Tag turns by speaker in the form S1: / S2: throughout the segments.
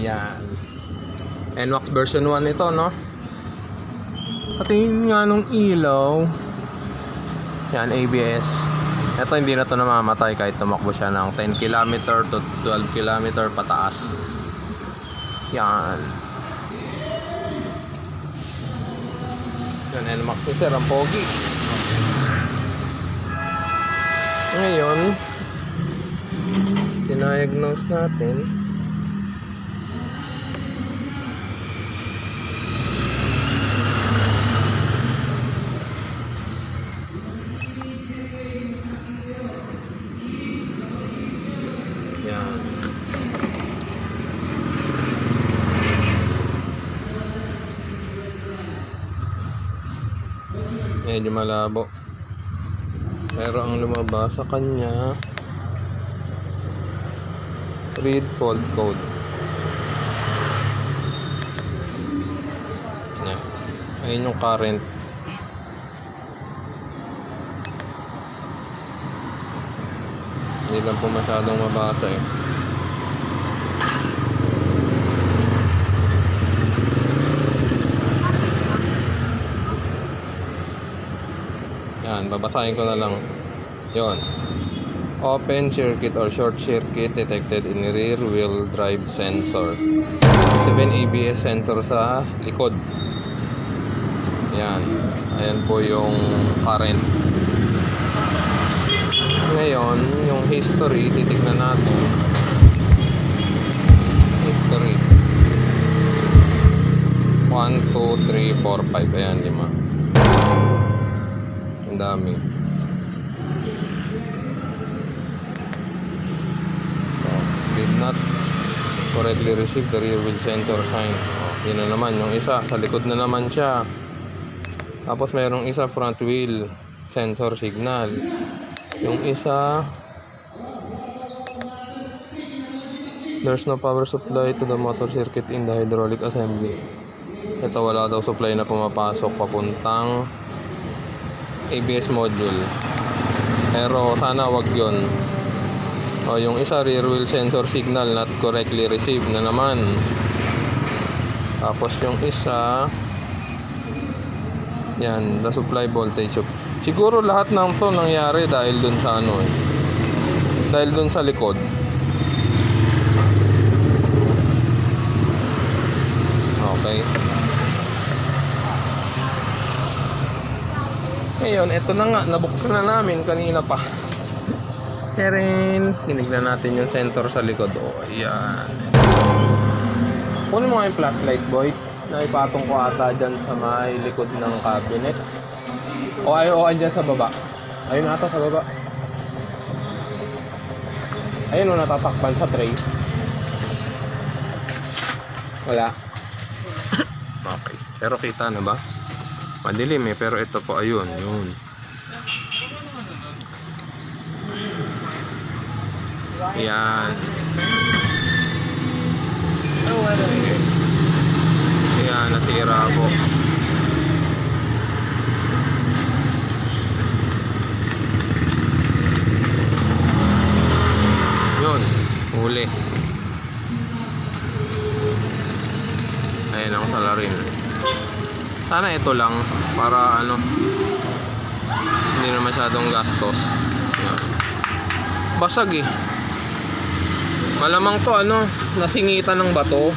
S1: Yan. NMAX version 1 ito, no? Pati nga nung ilaw. Yan, ABS. Ito hindi na to namamatay kahit tumakbo siya ng 10 km to 12 km pataas. Yan. Yan, NMAX ni Sir, ang pogi. Ngayon, diagnose natin. Yan. Medyo malabo. Pero ang lumabas sa kanya read fault code. Yan. Ayun yung current. Hindi lang po masyadong mabasa eh. Babasahin ko na lang. Yon. Open circuit or short circuit detected in rear wheel drive sensor. 7 ABS sensor sa likod. Yan. Ayan po yung current. Ngayon, yung history, titignan natin. History. 1, 2, 3, 4, 5. Ayan, lima. Ang dami. Oh, did not correctly receive the rear wheel sensor sign. Oh, yun na naman. Yung isa, sa likod na naman siya. Tapos mayroong isa front wheel sensor signal. Yung isa There's no power supply to the motor circuit in the hydraulic assembly. Ito wala daw supply na pumapasok papuntang ABS module. Pero sana wag yon. O yung isa rear wheel sensor signal not correctly received na naman. Tapos yung isa yan, the supply voltage of Siguro lahat ng to nangyari dahil dun sa ano eh. Dahil dun sa likod. Okay. Ngayon, eto na nga, nabuksan na namin kanina pa. Karen, tinignan natin yung sensor sa likod. O, oh, ayan. Kunin mo nga yung flashlight, boy. Naipatong ko ata dyan sa may likod ng cabinet. O ay, o andyan sa baba. Ayun ata sa baba. Ayun o, natatakpan sa tray. Wala. okay. Pero kita na ba? Madilim eh, pero ito po, ayun, yun. Yan. Yan, nasira po. Yun, huli. Ayan ang salarin. Sana ito lang para ano hindi na masyadong gastos. Basag eh. Malamang to ano, nasingitan ng bato.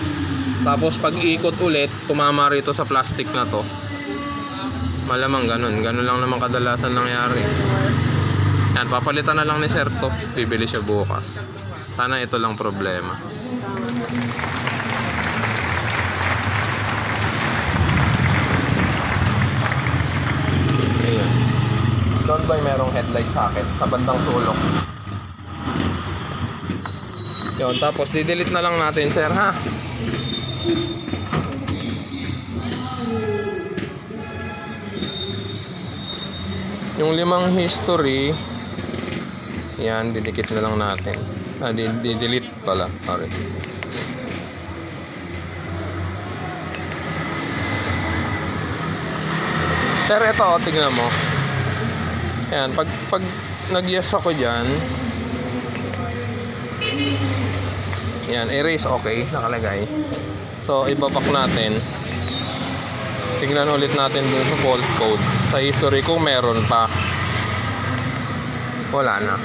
S1: Tapos pag ikot ulit, tumama rito sa plastic na to. Malamang ganun. Ganun lang naman kadalasan nangyari. Yan, papalitan na lang ni Sir to. Bibili siya bukas. Sana ito lang problema. Ayan. Ba merong headlight socket sa bandang sulok? Yun, tapos didelete na lang natin, sir, ha? Yung limang history, yan, didikit na lang natin. Ah, di- di-delete pala. Sorry. Sir, ito, tingnan mo. Yan, pag, pag nag-yes ako dyan, Yan, erase okay, nakalagay. So, ibabak natin. Tingnan ulit natin dun sa fault code. Sa history kung meron pa. Wala na.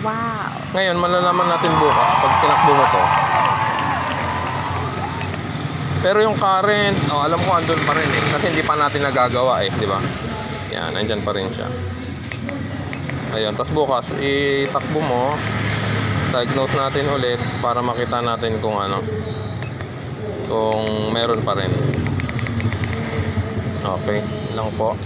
S2: Wow.
S1: Ngayon, malalaman natin bukas pag tinakbo mo to. Pero yung current, oh, alam ko andun pa rin eh. Kasi hindi pa natin nagagawa eh, di ba? Yan, andyan pa rin siya. Ayun, tapos bukas, itakbo mo. Diagnose natin ulit para makita natin kung ano. Kung meron pa rin. Okay, lang po.